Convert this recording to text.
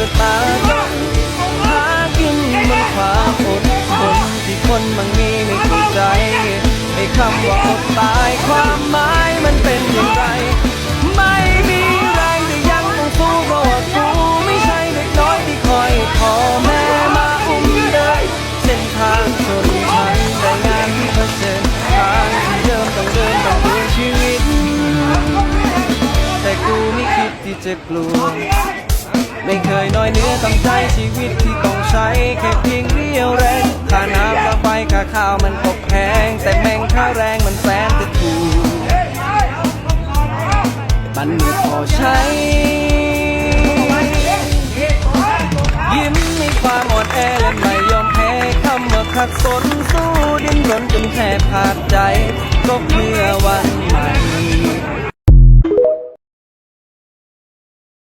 กิดมาหากินบนความอดทนที่คนบางมีไม่เข้าใจไอ้คำว่าอดตายความหมายมันเป็นอย่างไร ไม่มีแรงแต่ยังต้องสู้เพราะว่ากูไม่ใช่เด็กน้อยที่คอยพอแม่มาอุ้มเดินเส้นทางจนทันแต่งานที่เผชิญทางที่เดิมต้องเดินต้องดินชีวิต แต่กูไม่คิดที่จะกลัว ไม่เคยน้อยเนื้อต้องใจชีวิตที่ต้องใช้แค่เพียงเรียวแรงค่าน้ำค่าไฟค่าข้าวมันตกแพงแต่แม่งค่าแรงมันแสนจะถูกมันไม่พอใช้ ยิ้มมีความอ่อนแอและไม่ยอมแพ้คำว่าขัดสนสู้ดิ้นรนจนแทบขาดใจก็เพื่อวัน